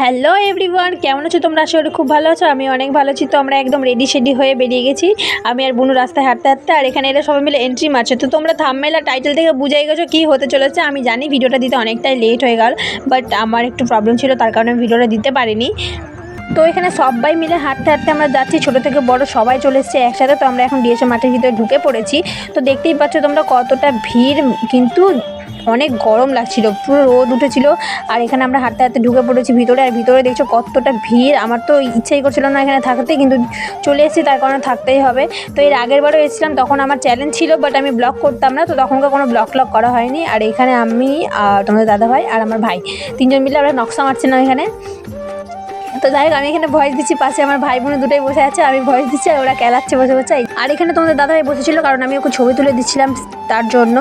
Hello everyone কেমন আছো তোমরা? আসলে খুব ভালো আছো। আমি অনেক ভালো আছি। তো আমরা একদম রেডি শেডি হয়ে বেরিয়ে গেছি। আমি আর বুনু রাস্তায় হাঁটতে হাঁটতে, আর এখানে এরা সবাই মিলে এন্ট্রি মারছে। তো তোমরা থামমেলা টাইটেল থেকে বুঝাই গেছো কী হতে চলেছে। আমি জানি ভিডিওটা দিতে অনেকটাই লেট হয়ে গেল বাট আমার একটু প্রবলেম ছিল, তার কারণে ভিডিওটা দিতে পারিনি। তো এখানে সবাই মিলে হাঁটতে হাঁটতে আমরা যাচ্ছি। ছোটো থেকে বড় সবাই চলে এসছে একসাথে। তো আমরা এখন ডিএসএ মাঠের ভিতরে ঢুকে পড়েছি। তো দেখতেই পাচ্ছ তোমরা কতটা ভিড়, কিন্তু অনেক গরম লাগছিল, পুরো রোদ উঠেছিল। আর এখানে আমরা হাঁটতে হাঁটতে ঢুকে পড়েছি ভিতরে, আর ভিতরে দেখছ কতটা ভিড়। আমার তো ইচ্ছাই করছিল না এখানে থাকতে, কিন্তু চলে এসেছি, তার কারণে থাকতেই হবে। তো এর আগের বারও এসেছিলাম, তখন আমার চ্যালেঞ্জ ছিল বাট আমি ব্লগ করতাম না, তো তখনকার কোনো ব্লগ ব্লগ করা হয়নি। আর এখানে আমি তোমাদের দাদা ভাই আর আমার ভাই, তিনজন মিলে আমরা নকশা মারছিলাম এখানে। তো যাই হোক, আমি এখানে ভয়েস দিচ্ছি, পাশে আমার ভাই বোন দুটোই বসে আছে, আমি ভয়েস দিচ্ছি আর ওরা খেলাচ্ছে বসে বসে। আর এখানে তোমাদের দাদাভাই বসেছিল, কারণ আমি ওকে ছবি তুলে দিচ্ছিলাম তার জন্য।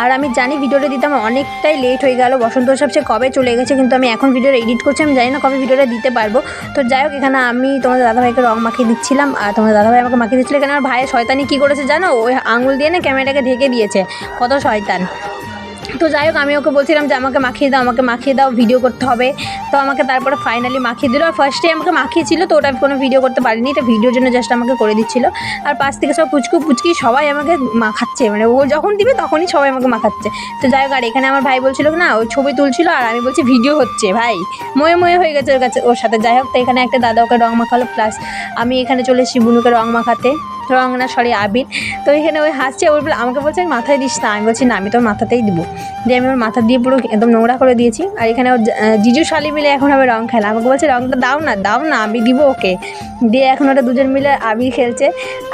আর আমি জানি ভিডিওটা দিতে আমার অনেকটাই লেট হয়ে গেল, বসন্ত উৎসব সে কবে চলে গেছে, কিন্তু আমি এখন ভিডিওটা এডিট করছি, আমি জানি না কবে ভিডিওটা দিতে পারব। তো যাই হোক, এখানে আমি তোমাদের দাদাভাইকে রং মাখিয়ে দিচ্ছিলাম, আর তোমাদের দাদাভাই আমাকে মাখিয়ে দিচ্ছিল। এখানে আমার ভাইয়ের শয়তানি কী করেছে জানো? ওই আঙুল দিয়ে না ক্যামেরাটাকে ঢেকে দিয়েছে, কত শয়তান। তো যাই হোক, আমি ওকে বলছিলাম যে আমাকে মাখিয়ে দাও, আমাকে মাখিয়ে দাও ভিডিও করতে হবে। তো আমাকে তারপরে ফাইনালি মাখিয়ে দিল। আর ফার্স্টে আমাকে মাখিয়েছিল, তো ওটা কোনো ভিডিও করতে পারিনি। এটা ভিডিওর জন্য জাস্ট আমাকে করে দিচ্ছিল। আর পাশ থেকে সব পুচকু পুচকি সবাই আমাকে মাখাচ্ছে। মানে ও যখন দিবে তখনই সবাই আমাকে মাখাচ্ছে। তো যাই হোক, আর এখানে আমার ভাই বলছিল না, ওই ছবি তুলছিল, আর আমি বলছি ভিডিও হচ্ছে, ভাই। ময়ে ময়ে হয়ে গেছে ওর কাছে ওর সাথে। যাই হোক, তো এখানে একটা দাদা ওকে রং মাখালো প্লাস আমি এখানে চলে এসেছি বুনুকে রং মাখাতে। রং না সরি আবির। তো এখানে ওই হাসছে ওর বলে আমাকে বলছে মাথায় দিস না। আমি বলছি, না, আমি তোর মাথাতেই দিব। দিয়ে আমি ওর মাথা দিয়ে পুরো একদম নোংরা করে দিয়েছি। আর এখানে ওর জিজু, শালি মিলে এখন হবে রং খেলা। আমাকে বলছে, রংটা দাও না দাও না, আমি দিব ওকে। দিয়ে এখন ওটা দুজন মিলে আবির খেলছে।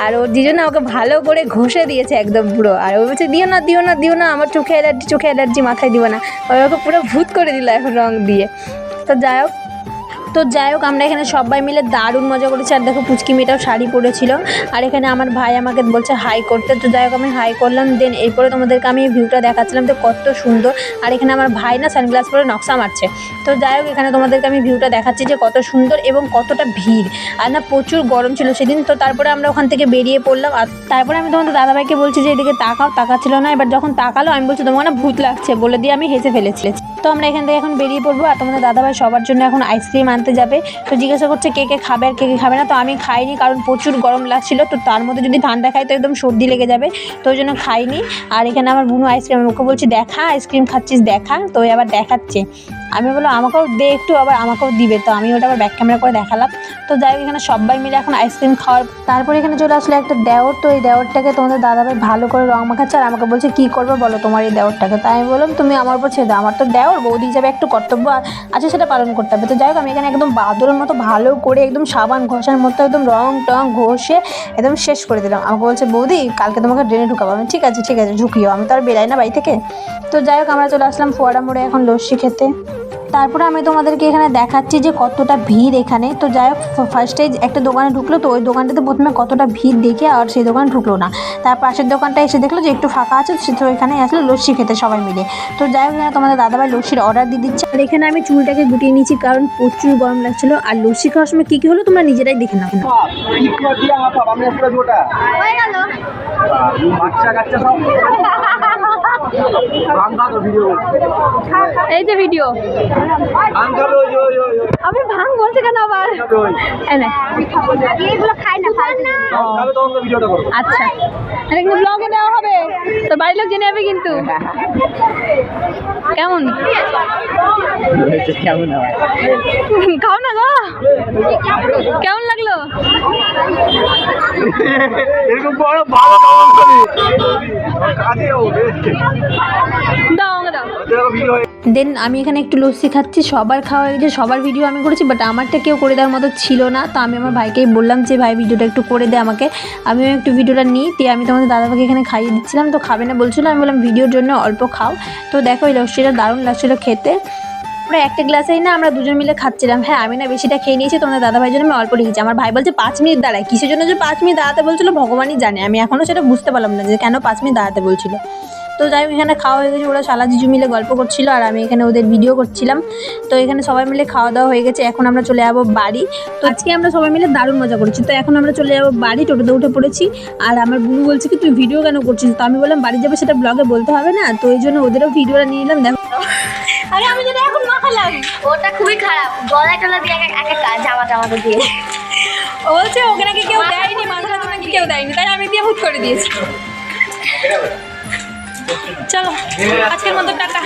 আর ওর জিজু না, ওকে ভালো করে ঘষে দিয়েছে একদম পুরো। আর ও বলছে, দিও না দিও না দিও না, আমার চোখে অ্যালার্জি চোখে অ্যালার্জি, মাথায় দিব না। ওকে পুরো ভূত করে দিল এখন রং দিয়ে। তো যাই হোক তো যাই হোক, আমরা এখানে সবাই মিলে দারুণ মজা করেছি। আর দেখো, পুচকি মেয়েটাও শাড়ি পরেছিল। আর এখানে আমার ভাই আমাকে বলছে, হাই করতে। তো যাই হোক, আমি হাই করলাম। দেন এরপরে তোমাদেরকে আমি ভিউটা দেখাচ্ছিলাম তো কত সুন্দর। আর এখানে আমার ভাই না সানগ্লাস পরে নকশা মারছে। তো যাই হোক, এখানে তোমাদেরকে আমি ভিউটা দেখাচ্ছি যে কত সুন্দর এবং কতটা ভিড়। আর না, প্রচুর গরম ছিল সেদিন। তো তারপরে আমরা ওখান থেকে বেরিয়ে পড়লাম। আর তারপরে আমি তোমাদের দাদাভাইকে বলছি যে, এদিকে তাকাও। তাকাচ্ছিল না। এবার যখন তাকালো, আমি বলছি, তোমার না ভূত লাগছে। বলে দিয়ে আমি হেসে ফেলেছি। তো আমরা এখান থেকে এখন বেরিয়ে পড়ব আর তোমাদের দাদাভাই সবার জন্য এখন আইসক্রিম আনতে যাবে। তো জিজ্ঞাসা করছে, কে কে খাবে আর কে কে খাবে না? তো আমি খাইনি কারণ প্রচুর গরম লাগছিল। তো তার মধ্যে যদি ঠান্ডা খাই, তো একদম সর্দি লেগে যাবে। তো ওই জন্য খাইনি। আর এখানে আমার বুনু আইসক্রিম ওকে বলছি, দেখা আইসক্রিম খাচ্ছিস, দেখা। তো আবার দেখাচ্ছে। আমি বললাম, আমাকেও দে একটু, আবার আমাকেও দিবে। তো আমি ওটা আবার ব্যাক ক্যামেরা করে দেখালাম। তো যাই হোক, এখানে সবাই মিলে এখন আইসক্রিম খাওয়ার তারপরে এখানে চলে আসলো একটা দেওর। তো এই দেওরটাকে তোমাদের দাদাভাই ভালো করে রং মাখাচ্ছে আর আমাকে বলছে, কী করবে বলো তোমার এই দেওরটাকে? তাই আমি বললাম, তুমি আমার উপর ছেড়ে দাও। আমার তো দেওর, বৌদি হিসাবে একটু কর্তব্য আছে সেটা পালন করতে হবে। তো যাই হোক, আমি এখানে একদম বাদরের মতো ভালো করে একদম সাবান ঘষার মতো একদম রং টং ঘষে একদম শেষ করে দিলাম। আমাকে বলছে, বৌদি, কালকে তোমাকে ড্রেনে ঢুকাবো। আমি ঠিক আছে ঠিক আছে ঝুঁকিও আমি তো আর বেরাই না বাড়ি থেকে। তো যাই হোক, আমরা চলে আসলাম ফোয়ারা মোড়ে এখন লস্যি খেতে। তারপরে আমি তোমাদেরকে এখানে দেখাচ্ছি যে কতটা ভিড় এখানে। তো যাই হোক ফার্স্টে একটা দোকানে ঢুকলো, তো ওই দোকানটাতে প্রথমে কতটা ভিড় দেখে আর সেই দোকানে ঢুকলো না। তার পাশের দোকানটা এসে দেখল যে একটু ফাঁকা আছে, সে তো এখানে আসলো লস্যি খেতে সবাই মিলে। তো যাই হোক তোমাদের দাদাভাই লস্যির অর্ডার দিয়ে দিচ্ছে। আর এখানে আমি চুলটাকে গুটিয়ে নিয়েছি কারণ প্রচুর গরম লাগছিল। আর লস্যি খাওয়ার সময় কী কী হলো তোমরা নিজেরাই দেখে নাও। এই যে ভিডিও। আমি ভাঙ বলছে কেন আবার? আচ্ছা। এটা কিন্তু ব্লগে দেওয়া হবে। তো বাড়ির লোক জেনে যাবে কিন্তু। কেমন? কেমন খাও না গো। কেমন লাগল? এরকম বড় ভালো করি। কাজে হবে দাও। দেন আমি এখানে একটু লস্যি খাচ্ছি সবার খাওয়া হয়ে গেছে সবার ভিডিও আমি করেছি বাট আমারটা কেউ করে দেওয়ার মতো ছিল না। তো আমি আমার ভাইকেই বললাম যে ভাই ভিডিওটা একটু করে দে আমাকে। আমিও একটু ভিডিওটা নিই দিয়ে আমি তোমাদের দাদাভাইকে এখানে খাইয়ে দিচ্ছিলাম। তো খাবে না বলছিল আমি বললাম ভিডিওর জন্য অল্প খাও। তো দেখো এই লস্যিটা দারুণ লাগছিল খেতে। আমরা একটা গ্লাসেই না আমরা দুজন মিলে খাচ্ছিলাম। হ্যাঁ আমি না বেশিটা খেয়ে নিয়েছি, তোমাদের দাদা ভাইয়ের জন্য আমি অল্প রেখেছি আমার ভাই বলছে, পাঁচ মিনিট দাঁড়ায়। কিসের জন্য যে পাঁচ মিনিট দাঁড়াতে বলছিল, ভগবানই জানে। আমি এখনও সেটা বুঝতে পারলাম না যে কেন পাঁচ মিনিট দাঁড়াতে বলছিল। তো যাই এখানে খাওয়া হয়ে গেছে। ওরা শালা জিজু মিলে গল্প করছিল, আর আমি এখানে ওদের ভিডিও করছিলাম। তো এখানে সবাই মিলে খাওয়া দাওয়া হয়ে গেছে। এখন আমরা চলে যাব বাড়ি। তো আজকে আমরা সবাই মিলে দারুণ মজা করেছি। তো এখন আমরা চলে যাব বাড়ি। টোটোতে উঠে পড়েছি। আর আমার বুনু বলছে কি, তুই ভিডিও কেন করছিস? তো আমি বললাম, বাড়ি যাব সেটা ব্লগে বলতে হবে না। তো এই জন্য ওদেরও ভিডিওটা নিয়ে নিলাম। দেখো। আরে আমি যদি এখন বললাম ওটা খুবই খারাপ। গলা টলা দিয়ে এক এক জামা টামাটা দিয়ে। ও বলছে ওকে নাকি কেউ দেয়নি মাথাটা তো নাকি? কেউ দেয়নি তাই আমি দিয়ে হুট করে দিয়েছি। চলো আজকের মতো টাটা।